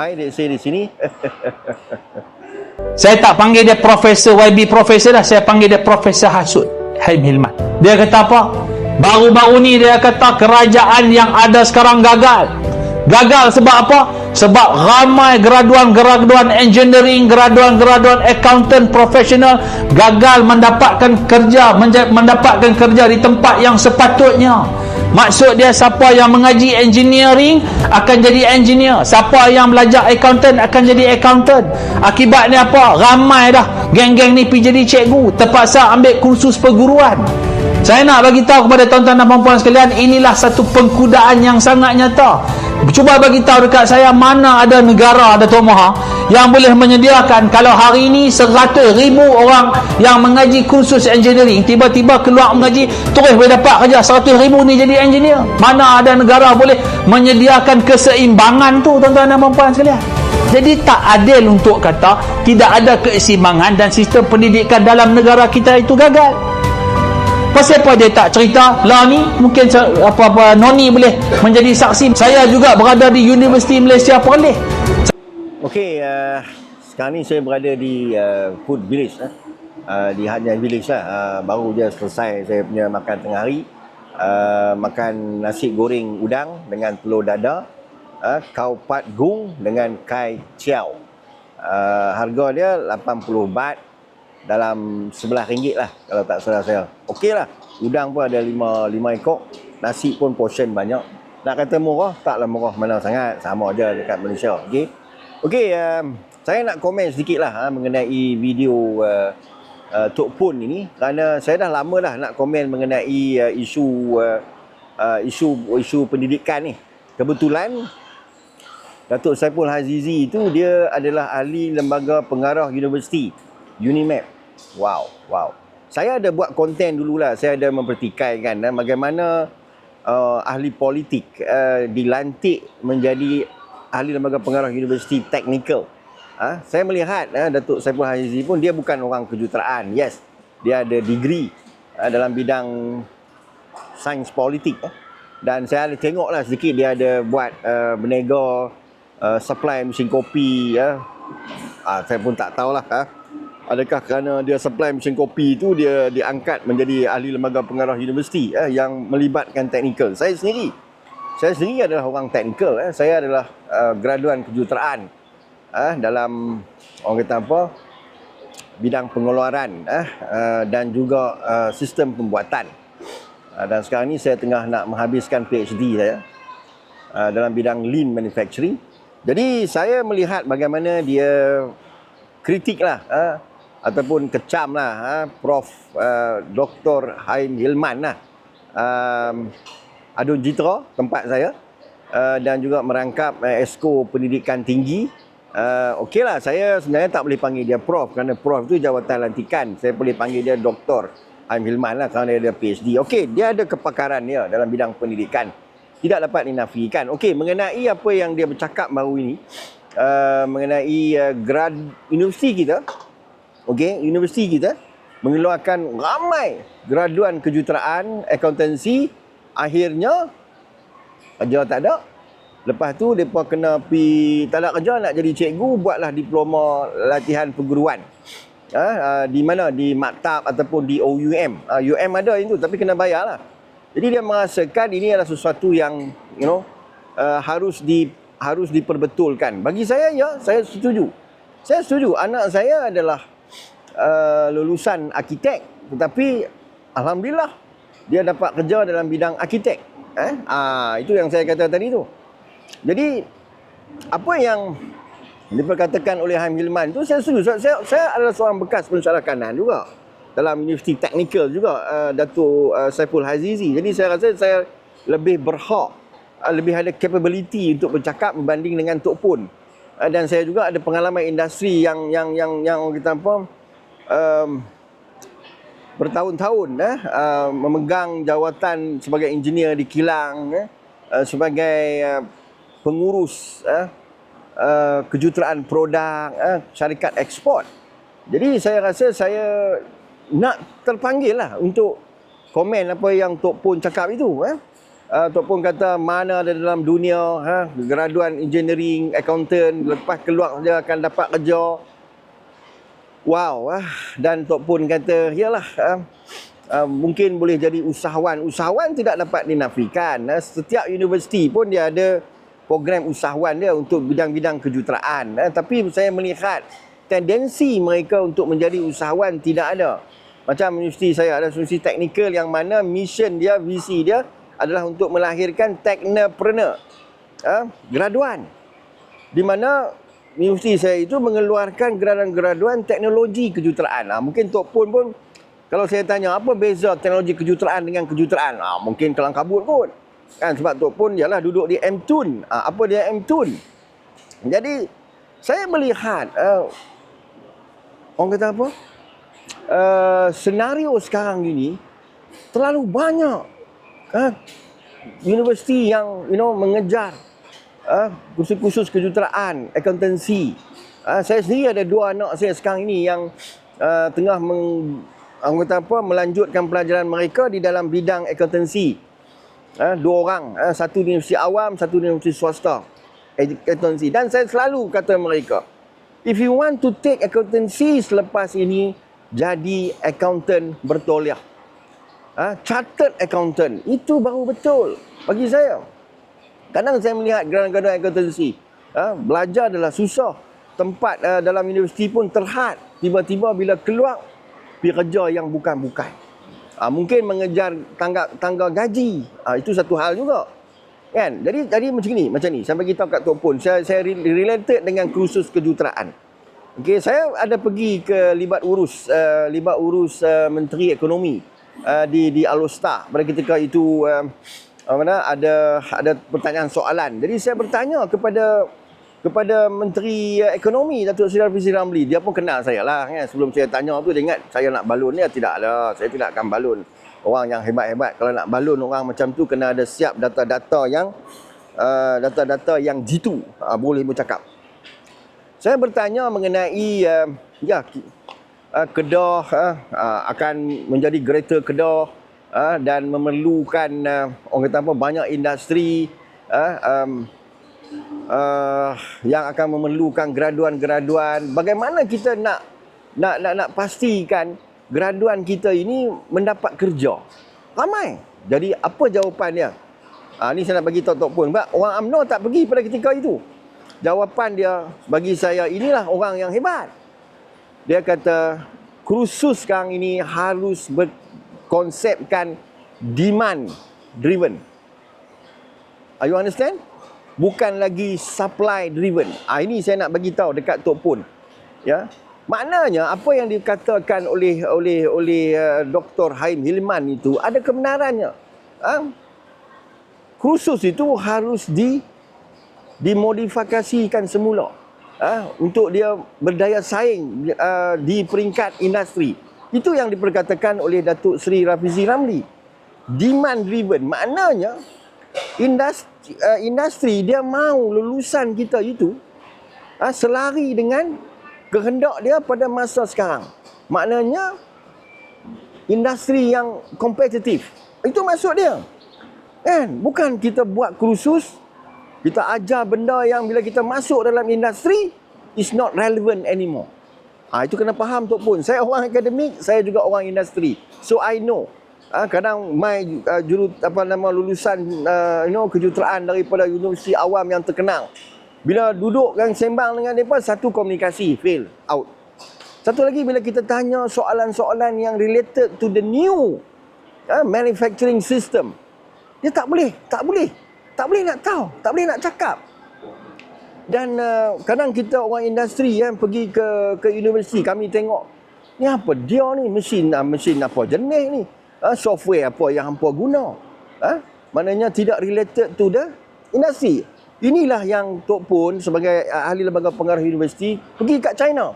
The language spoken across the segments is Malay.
Hai, dek saya di sini. Saya tak panggil dia Profesor YB Profesor dah. Saya panggil dia Profesor Hasud Haim Hilman. Dia kata apa? Baru-baru ni dia kata kerajaan yang ada sekarang gagal. Gagal sebab apa? Sebab ramai graduan-graduan engineering, graduan-graduan accountant profesional gagal mendapatkan kerja, mendapatkan kerja di tempat yang sepatutnya. Maksud dia siapa yang mengaji engineering akan jadi engineer. Siapa yang belajar accountant akan jadi accountant. Akibatnya apa? Ramai dah geng-geng ni pergi jadi cikgu. Terpaksa ambil kursus perguruan. Saya nak bagi tahu kepada tuan-tuan dan puan-puan sekalian, inilah satu pengkudaan yang sangat nyata. Cuba bagi tahu dekat saya mana ada negara ada Tuan Maha yang boleh menyediakan kalau hari ini 100 ribu orang yang mengaji kursus engineering tiba-tiba keluar mengaji terus boleh dapat kerja 100 ribu ni jadi engineer. Mana ada negara boleh menyediakan keseimbangan tu tuan-tuan dan puan-puan sekalian. Jadi tak adil untuk kata tidak ada keseimbangan dan sistem pendidikan dalam negara kita itu gagal. Pasal apa dia tak cerita lah ni mungkin apa-apa noni boleh menjadi saksi. Saya juga berada di Universiti Malaysia Perlis. Okey, uh, sekarang ni saya berada di uh, Food Village. Eh. Uh, di Hajian Village lah. Uh, baru je selesai saya punya makan tengah hari. Uh, makan nasi goreng udang dengan telur dada. Uh, kau pat gung dengan kai ciao. Uh, harga dia 80 baht dalam sebelah ringgit lah kalau tak salah saya. Okey lah. Udang pun ada lima, lima ekor. Nasi pun portion banyak. Nak kata murah, taklah murah mana sangat. Sama aja dekat Malaysia. Okey. Okey, um, saya nak komen sedikit lah ha, mengenai video uh, uh, Tok Pun ini. Kerana saya dah lama dah nak komen mengenai uh, isu uh, uh, isu isu pendidikan ni. Kebetulan Datuk Saiful Hazizi itu dia adalah ahli lembaga pengarah universiti Unimap. Wow, wow. Saya ada buat konten dululah. Saya ada mempertikaikan eh, bagaimana uh, ahli politik uh, dilantik menjadi ahli lembaga pengarah universiti teknikal. Ha? Saya melihat uh, Datuk Saiful Hazizi pun dia bukan orang kejuruteraan. Yes, dia ada degree uh, dalam bidang sains politik. Eh. Dan saya ada tengoklah sedikit dia ada buat uh, berniaga uh, supply mesin kopi. Ya. Uh, saya pun tak tahulah. Uh. Adakah kerana dia supply mesin kopi itu dia diangkat menjadi ahli lembaga pengarah universiti eh, yang melibatkan teknikal. Saya sendiri, saya sendiri adalah orang teknikal. Eh. Saya adalah uh, graduan kejuruteraan eh, dalam orang kata apa bidang pengeluaran eh, uh, dan juga uh, sistem pembuatan. Uh, dan sekarang ni saya tengah nak menghabiskan PhD saya uh, dalam bidang lean manufacturing. Jadi saya melihat bagaimana dia kritik lah uh, ataupun kecam lah ha, Prof uh, Dr. Haim Hilman lah. Um, Adun Jitra tempat saya. Uh, dan juga merangkap uh, Esko Pendidikan Tinggi. Uh, Okey lah saya sebenarnya tak boleh panggil dia Prof kerana Prof tu jawatan lantikan. Saya boleh panggil dia Dr. Haim Hilman lah kerana dia ada PhD Okey dia ada kepakaran dia dalam bidang pendidikan. Tidak dapat dinafikan. Okey mengenai apa yang dia bercakap baru ini uh, mengenai uh, grad universiti kita okey, universiti kita mengeluarkan ramai graduan kejuruteraan akuntansi. Akhirnya kerja tak ada. Lepas tu depa kena pi tak ada kerja nak jadi cikgu buatlah diploma latihan perguruan. Ha, uh, di mana? Di maktab ataupun di OUM uh, UM ada itu tapi kena bayar lah jadi dia merasakan ini adalah sesuatu yang you know uh, harus di harus diperbetulkan. Bagi saya ya saya setuju. Saya setuju. Anak saya adalah uh, lulusan arkitek. Tetapi alhamdulillah dia dapat kerja dalam bidang arkitek. Eh? Ah itu yang saya kata tadi tu. Jadi apa yang diperkatakan oleh Haim Hilman tu saya setuju. Saya, saya, adalah seorang bekas pensyarah kanan juga. Dalam universiti teknikal juga uh, Datuk uh, Saiful Hazizi jadi saya rasa saya lebih berhak uh, lebih ada capability untuk bercakap berbanding dengan Tok Pun. Uh, dan saya juga ada pengalaman industri yang yang yang yang kata apa um, bertahun-tahun eh, uh, memegang jawatan sebagai engineer di kilang, eh, uh, sebagai uh, pengurus eh, uh, kejuruteraan produk, eh, syarikat ekspor. Jadi saya rasa saya nak terpanggil lah untuk komen apa yang Tok Pun cakap itu. Eh. uh, ataupun kata mana ada dalam dunia ha, graduan engineering, accountant, lepas keluar dia akan dapat kerja. Wow, ah. dan Tok Pun kata, yalah, ah, ah, mungkin boleh jadi usahawan. Usahawan tidak dapat dinafikan. Setiap universiti pun dia ada program usahawan dia untuk bidang-bidang kejuruteraan. Tapi saya melihat tendensi mereka untuk menjadi usahawan tidak ada. Macam universiti saya ada universiti teknikal yang mana mission dia, visi dia adalah untuk melahirkan technopreneur. Ah, graduan. Di mana universiti saya itu mengeluarkan graduan-graduan teknologi kejuruteraan. Ha, mungkin Tok Pun pun kalau saya tanya apa beza teknologi kejuruteraan dengan kejuruteraan? Ha, mungkin kelang kabut pun. Kan sebab Tok Pun ialah duduk di MTUN. Ha, apa dia MTUN? Jadi saya melihat uh, orang kata apa? Uh, senario sekarang ini terlalu banyak uh, universiti yang you know mengejar uh, kursus-kursus kejuruteraan, akuntansi. Uh, saya sendiri ada dua anak saya sekarang ini yang uh, tengah meng, apa, melanjutkan pelajaran mereka di dalam bidang akuntansi. Uh, dua orang, uh, satu di universiti awam, satu di universiti swasta. Akuntansi. Dan saya selalu kata mereka, if you want to take accountancy selepas ini, jadi accountant bertoliah. Uh, chartered accountant. Itu baru betul bagi saya. Kadang saya melihat graduan-graduan akuntansi, ha, belajar adalah susah. Tempat uh, dalam universiti pun terhad. Tiba-tiba bila keluar, pergi kerja yang bukan-bukan. Ha, mungkin mengejar tangga, tangga gaji. Ha, itu satu hal juga. Kan? Jadi jadi macam ni, macam ni. Sampai kita kat Tok Pun, saya, saya related dengan kursus kejuruteraan. Okey, saya ada pergi ke libat urus uh, libat urus uh, Menteri Ekonomi uh, di di Alostar pada ketika itu uh, mana ada ada pertanyaan soalan. Jadi saya bertanya kepada kepada Menteri Ekonomi Datuk Seri Rafizi Ramli. Dia pun kenal saya lah kan. Sebelum saya tanya tu dia ingat saya nak balun dia. Tidak lah. Saya tidak akan balun orang yang hebat-hebat. Kalau nak balun orang macam tu kena ada siap data-data yang uh, data-data yang jitu. Uh, boleh bercakap. Saya bertanya mengenai uh, ya uh, Kedah uh, uh, akan menjadi greater Kedah uh, dan memerlukan uh, orang kata apa banyak industri uh, um, uh, yang akan memerlukan graduan-graduan. Bagaimana kita nak nak nak nak pastikan graduan kita ini mendapat kerja? Ramai. Jadi apa jawapan dia uh, ni saya nak bagi tahu Tok Pun. Sebab orang UMNO tak pergi pada ketika itu. Jawapan dia bagi saya inilah orang yang hebat. Dia kata kursus sekarang ini harus ber, konsepkan demand driven. Are you understand? Bukan lagi supply driven. Ah ini saya nak bagi tahu dekat Tok Pun. Ya. Maknanya apa yang dikatakan oleh oleh oleh uh, Dr. Haim Hilman itu ada kebenarannya. Ha? Khusus itu harus di dimodifikasikan semula. Ha? untuk dia berdaya saing uh, di peringkat industri. Itu yang diperkatakan oleh Datuk Seri Rafizi Ramli. Demand driven. Maknanya industri, uh, industri dia mau lulusan kita itu uh, selari dengan kehendak dia pada masa sekarang. Maknanya industri yang kompetitif. Itu maksud dia. Kan? Bukan kita buat kursus, kita ajar benda yang bila kita masuk dalam industri is not relevant anymore. Ha, itu kena faham Tok Pun. Saya orang akademik, saya juga orang industri. So I know. Ha, kadang my uh, juru apa nama lulusan uh, you know kejuruteraan daripada universiti awam yang terkenal. Bila duduk kan sembang dengan depa satu komunikasi fail out. Satu lagi bila kita tanya soalan-soalan yang related to the new uh, manufacturing system. Dia tak boleh, tak boleh. Tak boleh nak tahu, tak boleh nak cakap. Dan uh, kadang kita orang industri yang pergi ke ke universiti kami tengok ni apa? Dia ni mesin uh, mesin apa jenis ni? Uh, software apa yang hampa guna? Uh, maknanya tidak related to the industri inilah yang Tok Pun sebagai uh, ahli lembaga pengarah universiti pergi kat China.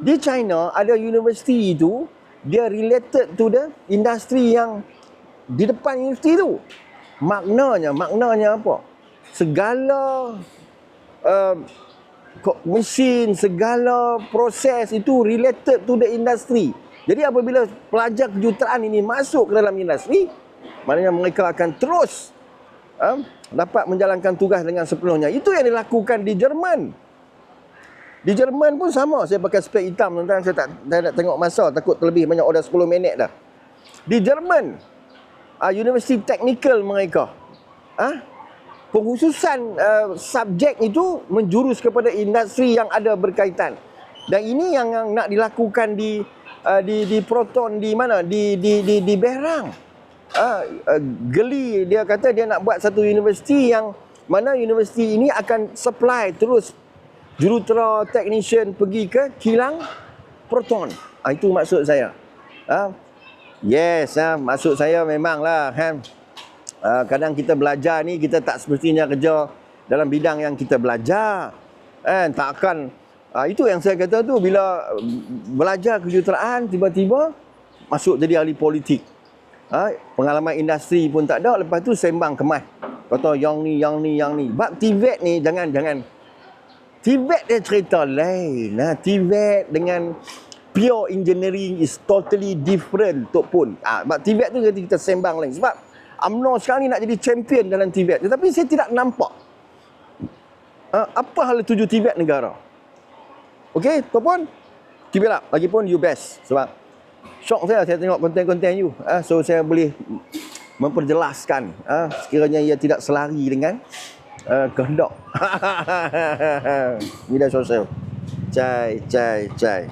Di China ada universiti itu dia related to the industri yang di depan universiti tu. Maknanya maknanya apa? Segala uh, mesin, segala proses itu related to the industry. Jadi apabila pelajar kejuruteraan ini masuk ke dalam industri, maknanya mereka akan terus uh, dapat menjalankan tugas dengan sepenuhnya. Itu yang dilakukan di Jerman. Di Jerman pun sama. Saya pakai spek hitam tuan-tuan. Saya tak, saya tak tengok masa. Takut terlebih banyak. Dah 10 minit dah. Di Jerman, uh, universiti teknikal mereka. Uh, penghususan uh, subjek itu menjurus kepada industri yang ada berkaitan. Dan ini yang, yang nak dilakukan di uh, di di Proton di mana di di di di Berang. Uh, uh, geli dia kata dia nak buat satu universiti yang mana universiti ini akan supply terus jurutera technician pergi ke kilang Proton. Uh, itu maksud saya. Uh, yes, uh, maksud saya memanglah kan. Uh, kadang kita belajar ni kita tak semestinya kerja dalam bidang yang kita belajar. Kan takkan Ah, itu yang saya kata tu bila mm, belajar kejuruteraan tiba-tiba masuk jadi ahli politik. Ha, pengalaman industri pun tak ada lepas tu sembang kemas. Kata yang ni yang ni yang ni. Bab TVET ni jangan jangan TVET dia cerita lain. Ha, TVET dengan pure engineering is totally different tok pun. Ah, ha, TVET tu kita sembang lain sebab UMNO sekarang ni nak jadi champion dalam TVET tetapi saya tidak nampak ha, apa hal tuju TVET negara. Okey, tuan-puan. Keep it up. Lagipun you best. Sebab shock saya saya tengok konten-konten you. Ah, so saya boleh memperjelaskan ah, sekiranya ia tidak selari dengan uh, kehendak. Media sosial. Cai, cai, cai.